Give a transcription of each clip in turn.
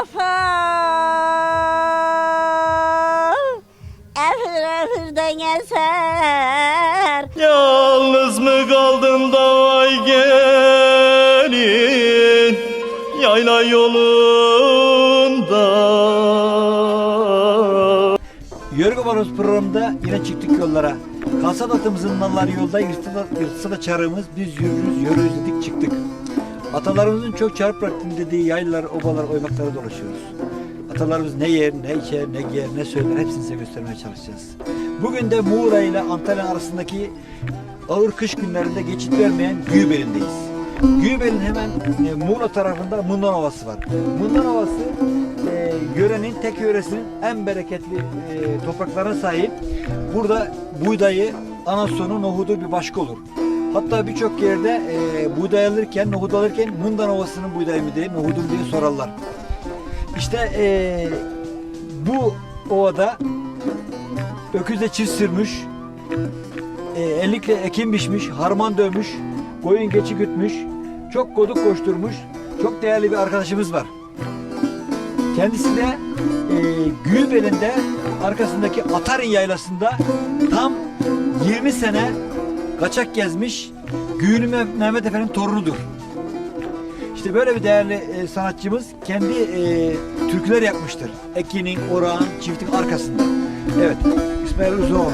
Mustafa Efir efirden eser Yalnız mı kaldın da vay gelin Yayla yolunda Yörgü Baroz programında yine çıktık yollara. Kasat atımızın nalları yolda yırtsa da, yırtsa da çarığımız biz yürürüz, yürürüz dedik çıktık. Atalarımızın çok çarp bıraktım dediği yaylalar, obalar, oymaklara dolaşıyoruz. Atalarımız ne yer, ne içer, ne giyer, ne söyler hepsini size göstermeye çalışacağız. Bugün de Muğla ile Antalya arasındaki ağır kış günlerinde geçit vermeyen Güğbel'indeyiz. Güğbel'in hemen e, Muğla tarafında Mundan Ovası var. Mundan Ovası e, yörenin tek yöresinin en bereketli e, topraklarına sahip. Burada buğdayı, anasonu, nohudu bir başka olur. Hatta birçok yerde e, buğday alırken, nohut alırken Mundan Ovası'nın buğdayı mı diye, nohudum diye sorarlar. İşte e, bu ovada öküzle çift sürmüş, e, ellikle ekim biçmiş, harman dövmüş, koyun geçi gütmüş, çok koduk koşturmuş, çok değerli bir arkadaşımız var. Kendisi de e, Güğbel'inde arkasındaki Atarin yaylasında tam 20 sene kaçak gezmiş Güğünü Meh- Mehmet Efe'nin torunudur. İşte böyle bir değerli e, sanatçımız kendi e, türküler yapmıştır. Ekin'in, Orağın, Çift'in arkasında. Evet, İsmail Uzunoğlu.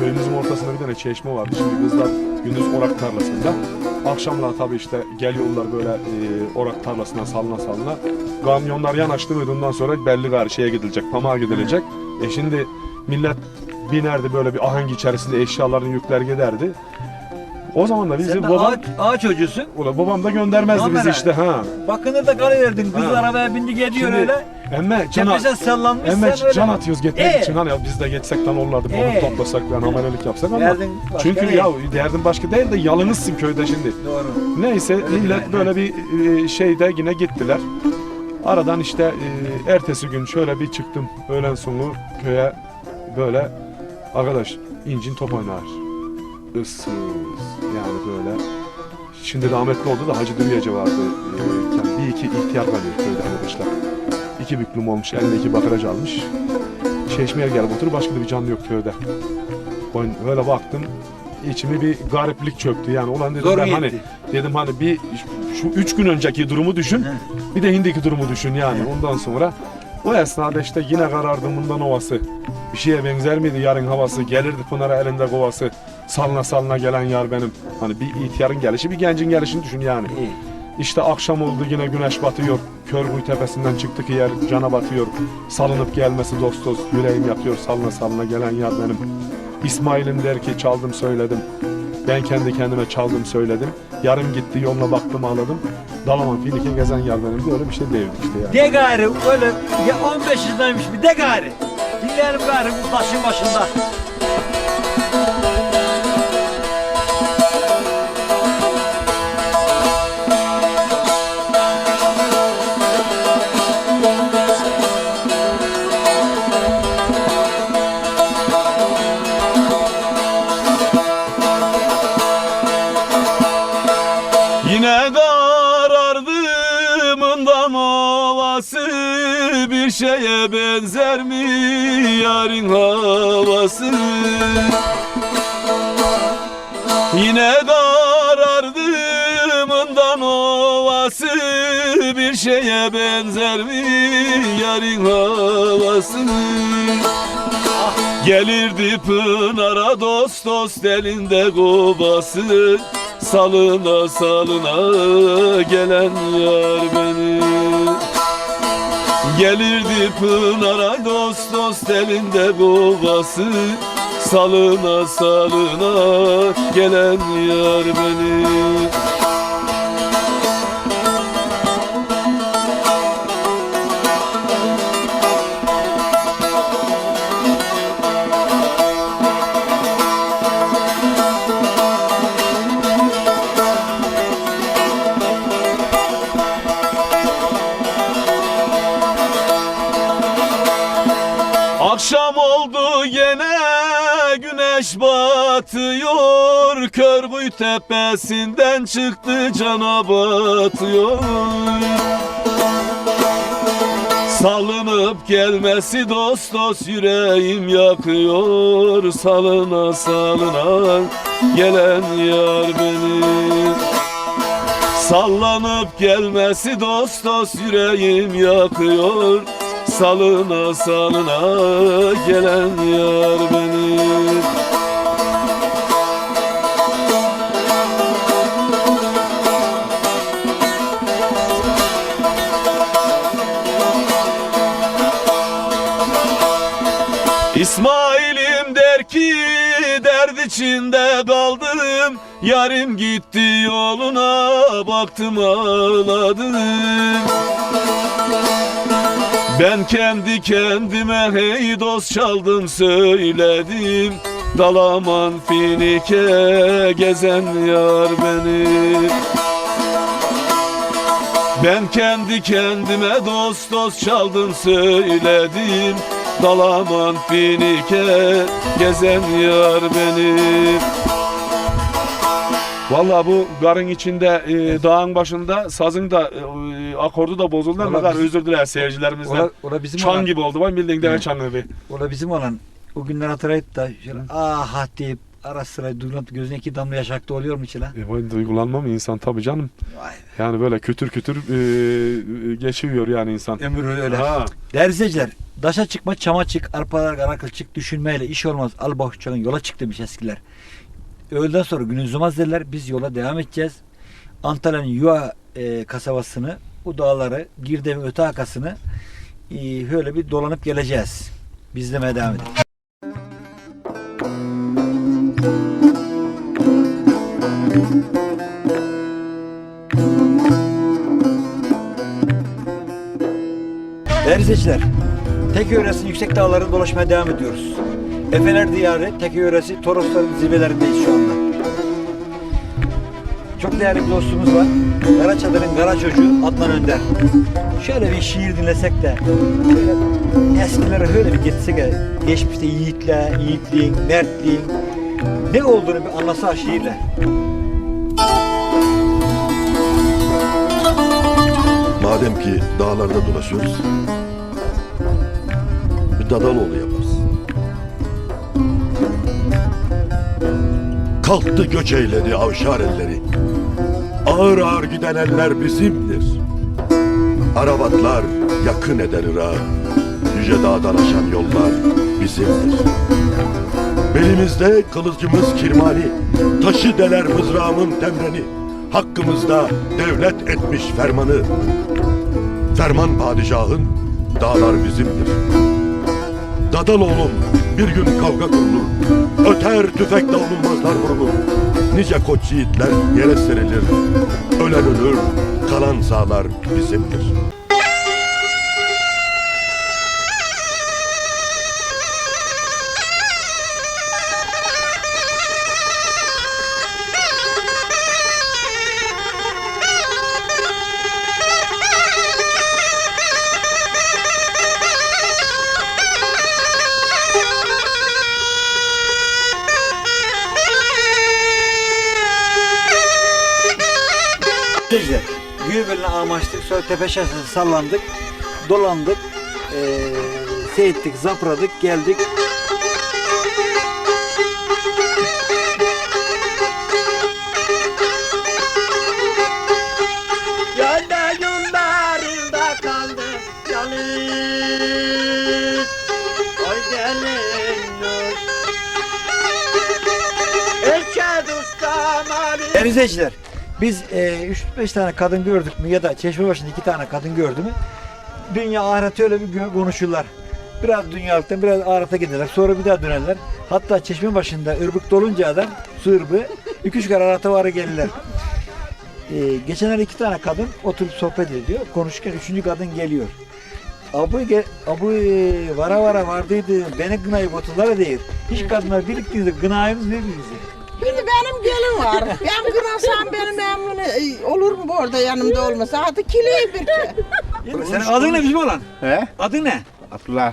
Köyümüzün ortasında bir tane çeşme vardı. Şimdi kızlar gündüz orak tarlasında. Akşamlar tabii işte geliyorlar böyle e, orak tarlasına salına salına. Kamyonlar yanaştı mıydı ondan sonra belli gari şeye gidilecek, pamağa gidilecek. E şimdi millet binerdi böyle bir ahenk içerisinde eşyalarını yükler giderdi. O zaman da bizi Sen de babam, ağa, ağa çocuğusun. Ula babam da göndermezdi bizi Kamera. işte ha. Bakınır da kalıverdin. Kız Ha. arabaya bindi Şimdi öyle. Emme can, Tepesen sallanmış emme sen öyle. can atıyoruz getirmek Ee? için hani ya biz de geçsek lan olurdu Ee? balık toplasak ben amelelik yapsak ama. Derdin başka Çünkü ya derdin başka değil de yalınızsın köyde şimdi. Doğru. Neyse Öyle millet değil. böyle bir e, şeyde yine gittiler. Aradan işte e, ertesi gün şöyle bir çıktım öğlen sonu köye böyle arkadaş incin top oynar. Issız yani böyle. Şimdi rahmetli oldu da Hacı Dürüyece vardı. E, yani bir iki ihtiyar kalıyor köyde hani başlar. İki büklüm olmuş elinde iki bakıraç almış. Çeşmeye gelip otur başka da bir canlı yok köyde. Ben öyle baktım içimi bir gariplik çöktü yani. Ulan dedim Zor ben hani? Dedim hani bir şu üç gün önceki durumu düşün. Bir de hindiki durumu düşün yani. Ondan sonra o esnada işte yine karardı bundan ovası. Bir şeye benzer miydi yarın havası? Gelirdi Pınar'a elinde kovası. Salına salına gelen yar benim. Hani bir ihtiyarın gelişi bir gencin gelişini düşün yani. İşte akşam oldu yine güneş batıyor. Körbuy tepesinden çıktı ki yer cana batıyor. Salınıp gelmesi dost dost yüreğim yatıyor salına salına gelen yar benim. İsmail'im der ki çaldım söyledim. Ben kendi kendime çaldım söyledim. Yarım gitti yoluna baktım ağladım. Dalaman filike gezen yar benim diye öyle bir şey devdik işte yani. De gari öyle ya 15 yaşındaymış bir de gari. Dinleyelim gari bu taşın başında. Şeye benzer mi yarın havası? Yine karardımından ovası. Bir şeye benzer mi yarın havası? Gelirdi Pınar'a dost dost elinde kovası Salına salına gelen yar benim Gelirdi Pınar'a dost dost elinde kovası Salına salına gelen yar benim güneş batıyor Körbuy tepesinden çıktı cana batıyor. Salınıp gelmesi dost dost yüreğim yakıyor. Salına salına gelen yar benim Sallanıp gelmesi dost dost yüreğim yakıyor Salına salına gelen yar benim İsmail'im der ki derd içinde kaldım. Yarim gitti yoluna baktım ağladım Ben kendi kendime hey dost çaldım söyledim. Dalaman finike gezen yar benim ben kendi kendime dost dost çaldım söyledim. Dalaman finike gezen yar benim Vallahi bu garın içinde e, dağın başında sazın da e, akordu da bozuldu. Ne kadar bizim- özür diler seyircilerimizden. Ola, ola bizim Çan olan, gibi oldu. Bak bildiğin deve çanı gibi. ola bizim olan o günler hatırlayıp da şöyle ah deyip ara sıra duyulan gözüne iki damla yaş aktı oluyor mu içi lan? E, bu duygulanma mı insan tabii canım. Vay be. Yani böyle kütür kütür e, geçiyor yani insan. Ömür öyle. Ha. Değerli izleyiciler, daşa çıkma, çama çık, arpalar karakıl çık, düşünmeyle iş olmaz. Al bohçanın yola çık demiş eskiler. Öğleden sonra günün zumaz derler, biz yola devam edeceğiz. Antalya'nın Yuva e, kasabasını, bu dağları, Girdem'in öte akasını e, böyle bir dolanıp geleceğiz. Biz izlemeye devam edelim. Değerli izleyiciler, Tekke yöresinin yüksek dağlarını dolaşmaya devam ediyoruz. Efeler Diyarı, Tekke yöresi, Torosların zirvelerindeyiz şu anda. Çok değerli bir dostumuz var. Karaçadır'ın kara çocuğu Adnan Önder. Şöyle bir şiir dinlesek de, eskilere öyle bir gitsek de, geçmişte yiğitle, yiğitliğin, mertliğin ne olduğunu bir anlasa şiirle. Madem ki dağlarda dolaşıyoruz, bir Dadaloğlu yaparız. Kalktı göç eyledi avşar elleri. Ağır ağır giden eller bizimdir. Arabatlar yakın eder Irak'ı. Yüce dağdan aşan yollar bizimdir. Belimizde kılıcımız kirmani, taşı deler mızrağımın temreni. Hakkımızda devlet etmiş fermanı, Ferman padişahın dağlar bizimdir. Dadal oğlum bir gün kavga kurulur. Öter tüfekle olunmazlar vurulur. Nice koç yiğitler yere serilir. Ölen ölür, kalan sağlar bizimdir. Sonra tepe şahsını sallandık, dolandık, eee seyittik, zapradık, geldik. Yolda yollarında kaldı yalnız Oy gelin nur. Erşad ustam Ali Değerli izleyiciler, biz eee 3-5 tane kadın gördük mü ya da çeşme başında iki tane kadın gördü mü dünya ahireti öyle bir konuşurlar. Biraz dünyalıktan biraz ahirete giderler. Sonra bir daha dönerler. Hatta çeşme başında ırbık dolunca adam su iki üç kere ahirete varı gelirler. Ee, geçenlerde iki tane kadın oturup sohbet ediyor. Konuşurken üçüncü kadın geliyor. Abu, ge, abu e, vara vara vardıydı. Beni gınayıp oturlara değil. Hiç kadınlar biriktiğinde gınayımız ne bizi? Şimdi benim gelin var Ben kınasam benim memnun e, olur mu bu orada yanımda olmasa Adı Kile'yi bir ke Senin adın ne bizim olan? He? Adın ne? Abdullah.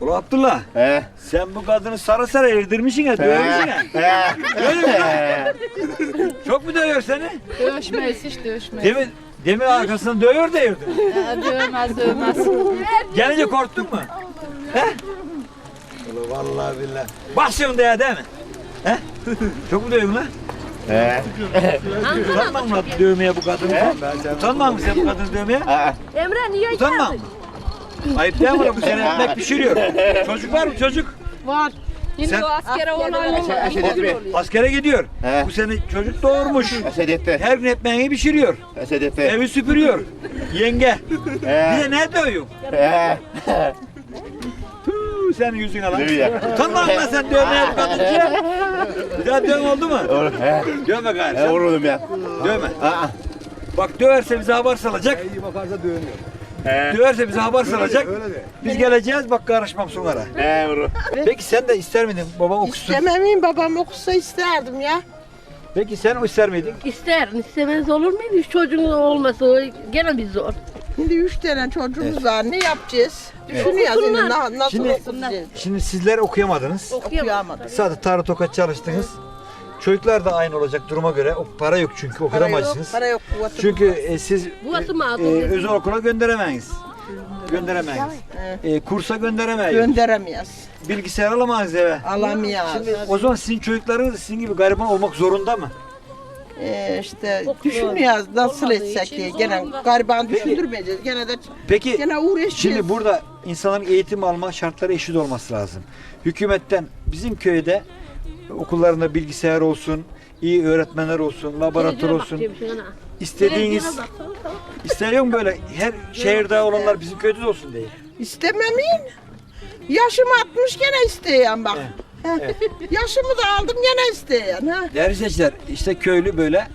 Ula Abdullah. He? Sen bu kadını sarı sarı erdirmişsin ya, dövmüşsün ya. He? Öyle mi? Çok mu dövüyor seni? Dövüşmeyiz hiç dövüşmeyiz. Demin Demir arkasını dövüyor diyordu. Dövmez dövmez. Gelince korktun mu? He? Ulan Vallahi billahi. Basıyorsun diye değil mi? He? Çok mu dövüyorsun lan? He. Utanma mı dövmeye bu kadını? Utanma mı sen bu kadını dövmeye? Emre niye Utanma mı? Ayıp değil mi? Bu sene ekmek pişiriyor. Çocuk var mı çocuk? Var. Yine Sen- o askere olan Askere gidiyor. Bu sene çocuk doğurmuş. Esedette. Her gün ekmeğini pişiriyor. Esedette. Evi süpürüyor. Yenge. Bir de ne dövüyor? Tüh, senin yüzüne lan. Utanma mı lan sen dövmeye bu kadınca? Bir daha dövme oldu mu? Dövme gari. sen. Vururum ya. Dövme. Bak döverse bize haber salacak. Döverse bize haber salacak. Biz geleceğiz bak karışmam sonra. He vururum. Peki sen de ister miydin babam okusun? İstememeyim babam okusa isterdim ya. Peki sen ister miydin? İster, istemez olur muydu? Üç çocuğun olması gene bir zor. Şimdi üç tane çocuğumuz var ne yapacağız? Düşünüyoruz şimdi na- nasıl Şimdi- okuyacağız? Şimdi sizler okuyamadınız. Okuyamadık. Sadece tarih tokat çalıştınız. Çocuklar da aynı olacak duruma göre. O para yok çünkü Para yok, okuyamazsınız. para yok. kuvveti Çünkü e, siz Bu nasıl e, mağdur? özel okula gönderemeyiz. Gönderemeyiz. E, kursa gönderemeyiz. Gönderemeyiz. Bilgisayar alamayız eve. Alamayız. Şimdi o zaman sizin çocuklarınız sizin gibi gariban olmak zorunda mı? Ee, işte düşünüyoruz nasıl etsek diye. Gene gariban düşündürmeyeceğiz. Gene de Peki gene uğraşacağız. Şimdi burada insanların eğitim alma şartları eşit olması lazım. Hükümetten bizim köyde okullarında bilgisayar olsun, iyi öğretmenler olsun, laboratuvar olsun, istediğiniz istiyor mu böyle her şehirde olanlar bizim köyde de olsun diye. İstememeyin. Yaşım 60 gene isteyen bak. Ha. Yaşımı da aldım gene isteyen. Ha. Değerli izleyiciler işte köylü böyle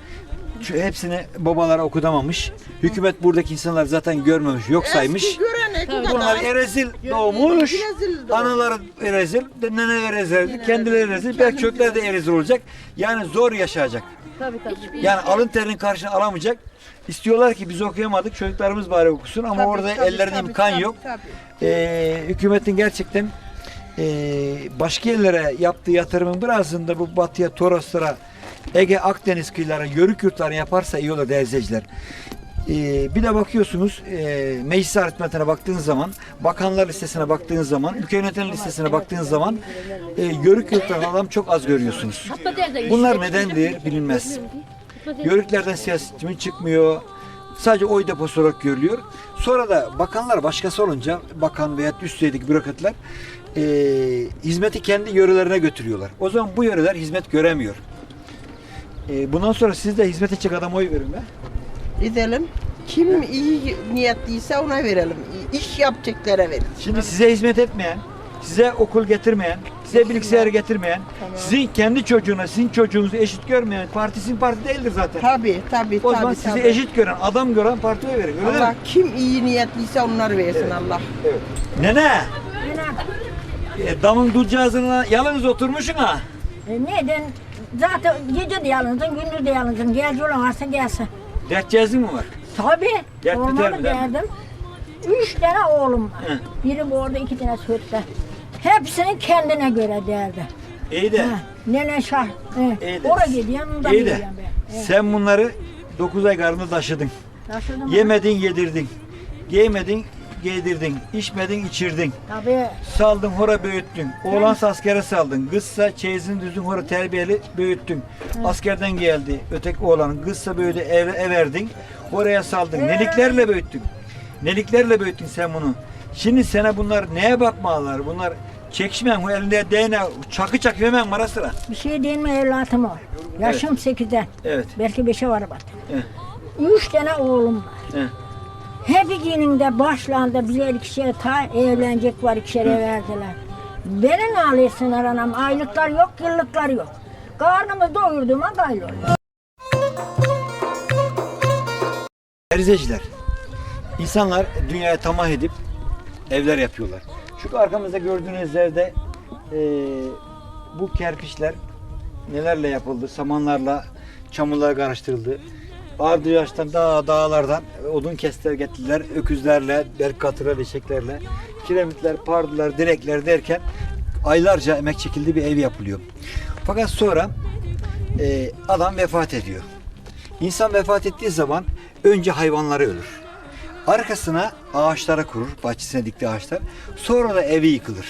şu hepsini babalara okutamamış. Hükümet buradaki insanlar zaten görmemiş, yok saymış. Eski görenek bu Bunlar kadar. erezil doğmuş. Rezil doğmuş. Anaları erezil, neneler erezil, kendileri erezil, belki çocuklar da erezil olacak. Yani zor yaşayacak. Tabii tabii. Yani alın terinin karşılığını alamayacak. İstiyorlar ki biz okuyamadık, çocuklarımız bari okusun ama Tabii, orada tabii, ellerinde tabii, imkan tabii, yok. tabii. Ee, hükümetin gerçekten başka yerlere yaptığı yatırımın birazını da bu batıya, Toroslara, Ege, Akdeniz kıyıları, yörük yurtlarına yaparsa iyi olur değerli izleyiciler. Ee, bir de bakıyorsunuz e, meclis aritmetine baktığınız zaman, bakanlar listesine baktığınız zaman, ülke yöneten listesine baktığınız zaman e, yörük yurtlarından adam çok az görüyorsunuz. Bunlar nedendir bilinmez. Yörüklerden siyasetçi çıkmıyor. Sadece oy deposu olarak görülüyor. Sonra da bakanlar başkası olunca bakan veya üst düzeydeki bürokratlar e, hizmeti kendi yörelerine götürüyorlar. O zaman bu yöreler hizmet göremiyor. E, bundan sonra siz de hizmet edecek adama oy verin be. Gidelim. Kim iyi niyetliyse ona verelim. İş yapacaklara verelim. Şimdi size hizmet etmeyen, size okul getirmeyen, size bilgisayar getirmeyen, sizin kendi çocuğuna, sizin çocuğunuzu eşit görmeyen parti sizin parti değildir zaten. Tabii tabii O zaman tabii. sizi tabii. eşit gören, adam gören partiye verin. Öyle değil Allah mi? kim iyi niyetliyse onları versin Allah. Nene. E, damın dulcağızına yalnız oturmuşsun ha. E, neden? Zaten gece de yalnızsın, gündüz de yalnızsın. Gel yola varsa gelsin. Dertcağızın mı var? Tabii. Dert biter mi, mi? derdim. Üç tane oğlum var. Hı. Biri orada, iki tane söğütte. Hepsini kendine göre derdi. İyi de. Ha, Nene şah. İyi He. de. Oraya gidiyorum, ondan İyi de. gidiyorum ben. Evet. Sen bunları 9 ay karnında taşıdın. Taşıdım. Yemedin, yedirdin. Giymedin, giydirdin. İçmedin, içirdin. Tabii. Saldın, hora büyüttün. Oğlansa askere saldın. Kızsa çeyizini düzdün, hora terbiyeli büyüttün. Askerden geldi öteki oğlan. Kızsa böyle ev, ev verdin. Oraya saldın. Neliklerle büyüttün. Neliklerle büyüttün sen bunu. Şimdi sana bunlar neye bakmalılar? Bunlar çekişmeyen, bu elinde değne, çakı çakı hemen ara sıra. Bir şey değil mi evlatım var. Yaşım sekizden. Evet. Belki beşe var bak. Evet. Üç tane oğlum var. Evet. Hepsinin de başlarında bize ikişer ta evlenecek var ikişer verdiler. Beni ne alıyorsunlar anam? Aylıklar yok, yıllıklar yok. Karnımı doyurduğuma gayrı. Erzeciler. İnsanlar dünyaya tamah edip evler yapıyorlar. Şu arkamızda gördüğünüz evde eee, bu kerpiçler nelerle yapıldı? Samanlarla, çamurlar karıştırıldı. Ardı yaştan dağ dağlardan odun kestiler getirdiler. Öküzlerle, berkatırlar, eşeklerle, kiremitler, pardılar, direkler derken aylarca emek çekildiği bir ev yapılıyor. Fakat sonra eee, adam vefat ediyor. İnsan vefat ettiği zaman önce hayvanları ölür. Arkasına ağaçlara kurur, bahçesine diktiği ağaçlar. Sonra da evi yıkılır.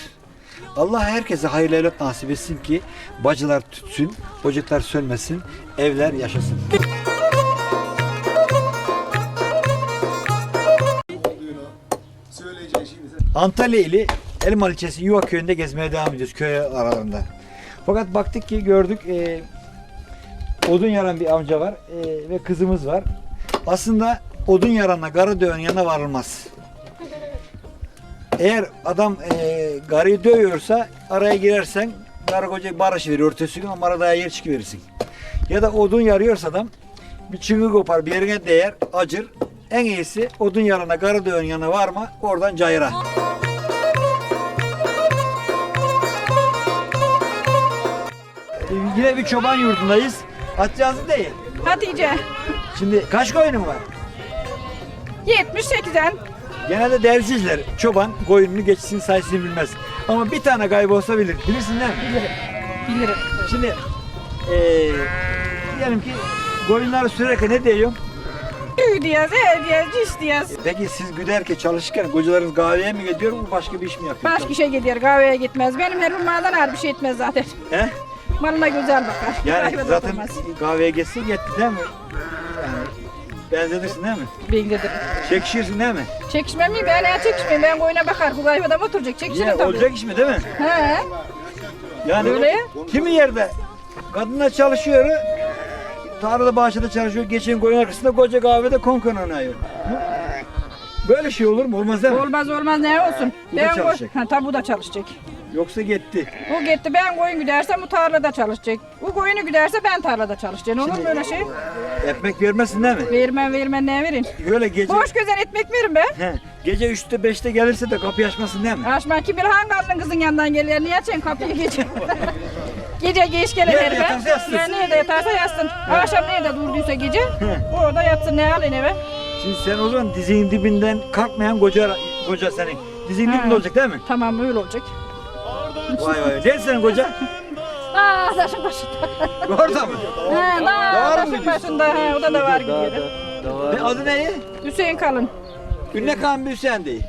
Allah herkese hayırlı evlat nasip etsin ki bacılar tütsün, ocaklar sönmesin, evler yaşasın. Antalya ili Elmalı ilçesi Yuva köyünde gezmeye devam ediyoruz köy aralarında. Fakat baktık ki gördük e, odun yaran bir amca var e, ve kızımız var. Aslında odun yaranla garı döven yana varılmaz. Eğer adam e, garıyı dövüyorsa araya girersen garı koca barış verir örtesi gün ama arada yer çıkıverirsin. Ya da odun yarıyorsa adam bir çıngı kopar bir yerine değer acır. En iyisi odun yarana garı döven yana varma oradan cayıra. Yine bir çoban yurdundayız. Atcağızı değil. Hatice. Şimdi kaç koyunun var? 78'den. Genelde dersizler. Çoban koyununu geçsin sayısını bilmez. Ama bir tane kaybolsa bilir. Bilirsin değil mi? Bilirim. Bilirim. Şimdi eee diyelim ki koyunları sürerken ne diyor? Tüy diyez, e diyez, ciş diyez. Peki siz güderken çalışırken kocalarınız kahveye mi gidiyor başka bir iş mi yapıyor? Başka şey gidiyor, kahveye gitmez. Benim her maldan her bir şey etmez zaten. He? Malına güzel bakar. Yani Kahvede zaten oturmaz. kahveye geçsin yetti değil mi? Yani benzedirsin değil mi? Bilgidir. Çekişirsin değil mi? Çekişmem mi? Ben ya çekişmeyeyim. Ben koyuna bakar. Bu kahvede mi oturacak? Çekişirim Yine tabii. olacak iş mi değil mi? He. Yani Öyle ya. kimi yerde kadınlar çalışıyor, tarlada bahçede çalışıyor, geçen koyun arkasında koca kahvede konkon oynuyor. Böyle şey olur mu? Olmaz değil mi? Olmaz olmaz ne olsun. Bu da ben koy- çalışacak. Ha, tabi bu da çalışacak. Yoksa gitti. Bu gitti ben koyun güdersem bu tarlada çalışacak. Bu koyunu güderse ben tarlada çalışacağım. Olur mu öyle şey? Ekmek vermezsin değil mi? Vermem vermem ne verin. Böyle gece Boş gözen ekmek verin be. He, gece 3'te 5'te gelirse de kapıyı açmasın değil mi? Aşman kim bilir hangi kızın yanından geliyor. Niye açın kapıyı gece? gece geç gelir Nerede herife. yatarsa yatsın. Nerede yatarsa yatsın. Akşam nerede durduysa gece orada yatsın ne alın eve. Şimdi sen o zaman dizinin dibinden kalkmayan koca koca senin. Dizinin dibinde olacak değil mi? Tamam öyle olacak. Vay vay. Nerede senin koca? Aa taşın başında. Orada mı? He daha Doğru mu taşın diyorsun? başında. He, o da da var gidiyor. Ne, adı ne? Hüseyin Kalın. Ünne kan bir Hüseyin değil.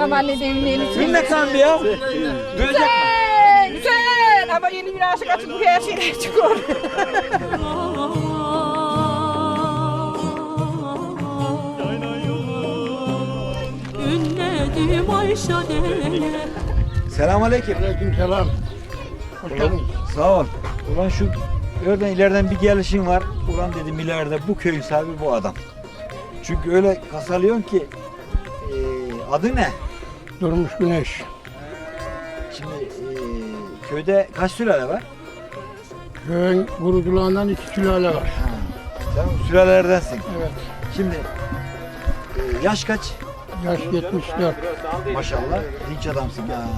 Aman ne diyeyim neyini Ünne kan bir ya. Duyacak mı? Hüseyin! Hüseyin! Ama yeni bir aşık açıp bu her şeyler çıkıyor. Ünledim Ayşe dene Selamünaleyküm. Selam. Sağ ol. Ulan şu oradan ileriden bir gelişin var. Ulan dedim ileride bu köyün sahibi bu adam. Çünkü öyle kasalıyorsun ki eee, adı ne? Durmuş güneş. Şimdi eee, köyde kaç sülale var? Köyün kurucularından iki sülale var. Sen bu sülalelerdensin. Evet. Şimdi eee, yaş kaç? Yaş 74. Maşallah dinç adamsın. Ya.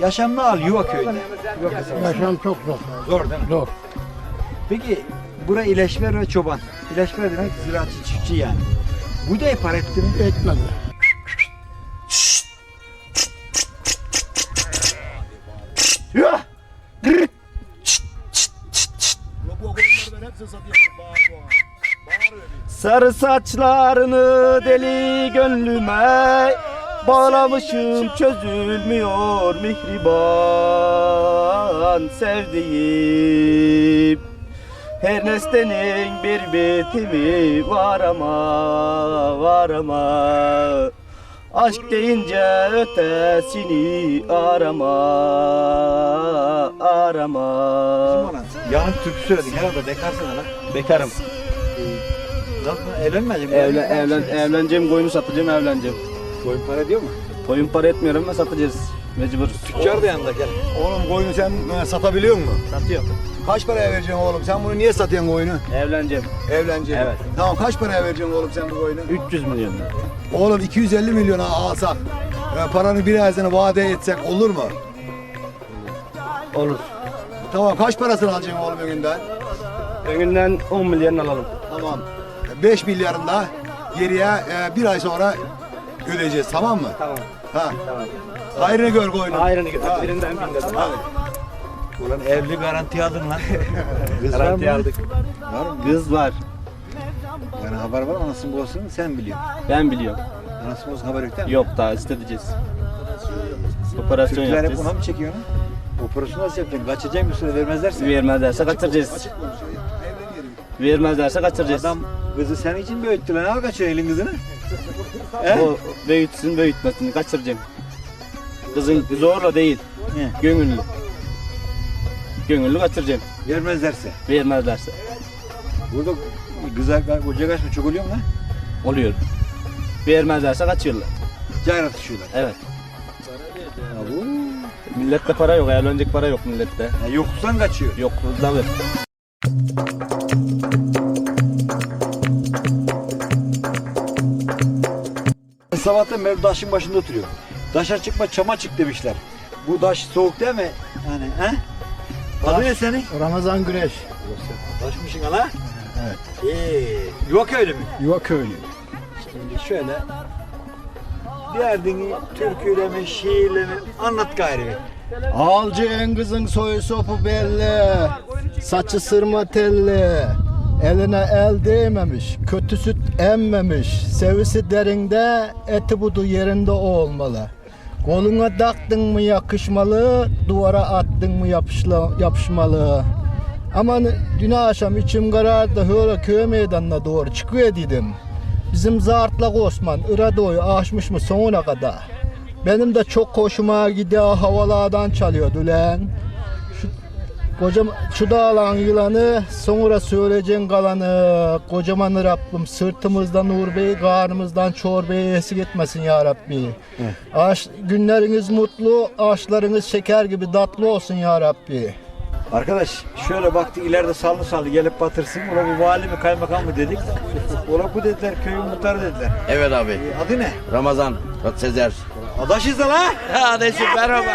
Yaşamını al yuva kasabası. Yaşam çok zor. Zor değil mi? Zor. Peki bura İleşver ve çoban. İleşver demek ziraatçı çiftçi yani. Bu da etti mi? Etmedi. Sarı saçlarını deli gönlüme Bağlamışım çözülmüyor mihriban sevdiğim. Her nesnenin bir bitimi var ama var ama. Aşk deyince ötesini arama arama. Yanık türkü söyledin herhalde bekarsın lan. Bekarım. Zaten evlenmeyecek Evlen, evlen, evleneceğim, koyunu satacağım, evleneceğim. Koyun para diyor mu? Koyun para etmiyorum ama satacağız. Mecbur. Tüccar da yanında gel. Oğlum koyunu sen e, satabiliyor musun? Satıyor. Kaç paraya vereceksin oğlum? Sen bunu niye satıyorsun koyunu? Evleneceğim. Evleneceksin. Evet. Tamam kaç paraya vereceksin oğlum sen bu koyunu? 300 milyon. Oğlum 250 milyona alsak. e, paranı bir ayazını vade etsek olur mu? Olur. Tamam kaç parasını alacaksın oğlum önünden? Önünden 10 milyon alalım. Tamam. 5 milyarında geriye e, bir ay sonra ödeyeceğiz tamam mı? Tamam. Ha. Hayrını gör koyunu. Ayrını gör. Ha. Birinden bin dedim. Hadi. Ulan evli garanti aldın lan. Kız var Garanti mı? aldık. Kız var. Yani haber var anasının babasının sen biliyorsun. Ben biliyorum. Anasının babasının haber yok değil mi? Yok daha istedeceğiz. Operasyon Türkler hep yapacağız. ona mı çekiyor onu? Operasyonu nasıl yapacaksın? Kaçacak bir süre vermezlerse. Vermezlerse kaçıracağız. Vermezlerse kaçıracağız. Adam kızı senin için büyüttü lan. Al kaçıyor elin kızını. He? O büyütsün büyütmesin kaçıracağım. Kızın zorla değil. He. Gönüllü. Gönüllü kaçıracağım. Vermezlerse. Vermezlerse. Burada kıza koca kaçma çok oluyor mu lan? Oluyor. Vermezlerse kaçıyorlar. Cayr atışıyorlar. Evet. Ya bu. Millette para yok. Evlenecek para yok millette. Ya yoksuldan kaçıyor. Yok tabii. Sabahtan beri daşın başında oturuyor. Daşa çıkma çama çık demişler. Bu daş soğuk değil mi? Yani he? Adı ne senin? Ramazan Güneş. Taşmışsın hala. Evet. İyi. Yok öyle mi? Yuva köylü. Şimdi şöyle derdini türküyle mi, şiirle mi anlat gayri. bir. Alcığın kızın soyu sopu belli. Saçı sırma telli. Eline el değmemiş. Kötü süt emmemiş. Sevisi derinde, eti budu yerinde olmalı. Koluna taktın mı yakışmalı, duvara attın mı yapışla, yapışmalı. Aman dün akşam içim karardı öyle köy meydanına doğru çıkıyor dedim. Bizim Zartlak Osman Irado'yu aşmış mı sonuna kadar. Benim de çok hoşuma gidiyor havalardan çalıyordu lan. Kocam, şu dağlan yılanı sonra söyleyeceğin kalanı. Kocaman Rabbim sırtımızdan Nur Bey, karnımızdan çorbayı eksik etmesin ya Rabbi. Aş, günleriniz mutlu, ağaçlarınız şeker gibi tatlı olsun ya Rabbi. Arkadaş şöyle baktık ileride sallı sallı gelip batırsın. Ola bu vali mi kaymakam mı dedik. Ola bu dediler köyün muhtarı dediler. Evet abi. E, adı ne? Ramazan Sezer. Adaşız da la. Kardeşim merhaba.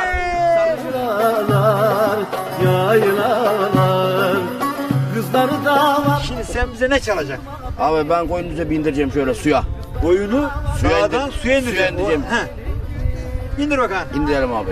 Kızları da Şimdi sen bize ne çalacaksın? Abi ben koyununuza bindireceğim şöyle suya. Boyunu Suya dağdan indir- suya indireceksin. suya indireceğim. O-. İndir bakalım. İndirelim abi.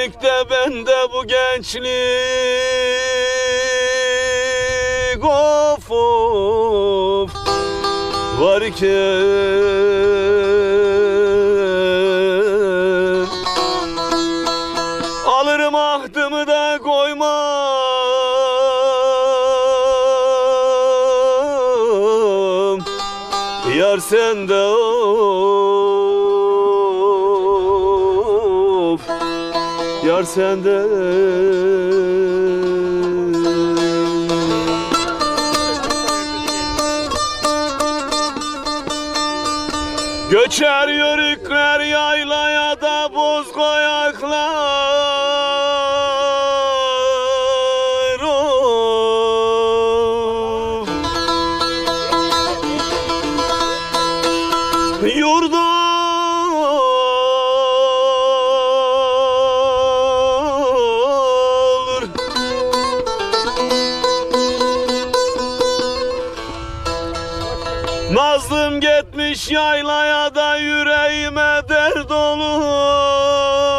gençlikte bende bu gençlik. Of of. Var alırım ahdımı da koymam. Yar sende Yar sende. Nazlım gitmiş yaylaya da yüreğime dert olur.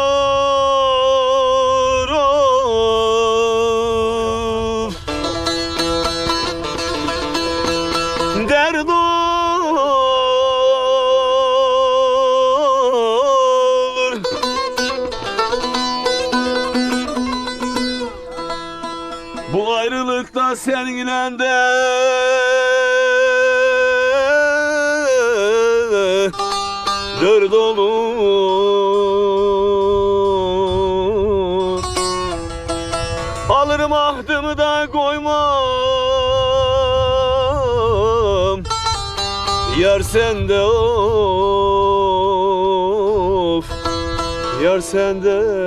senden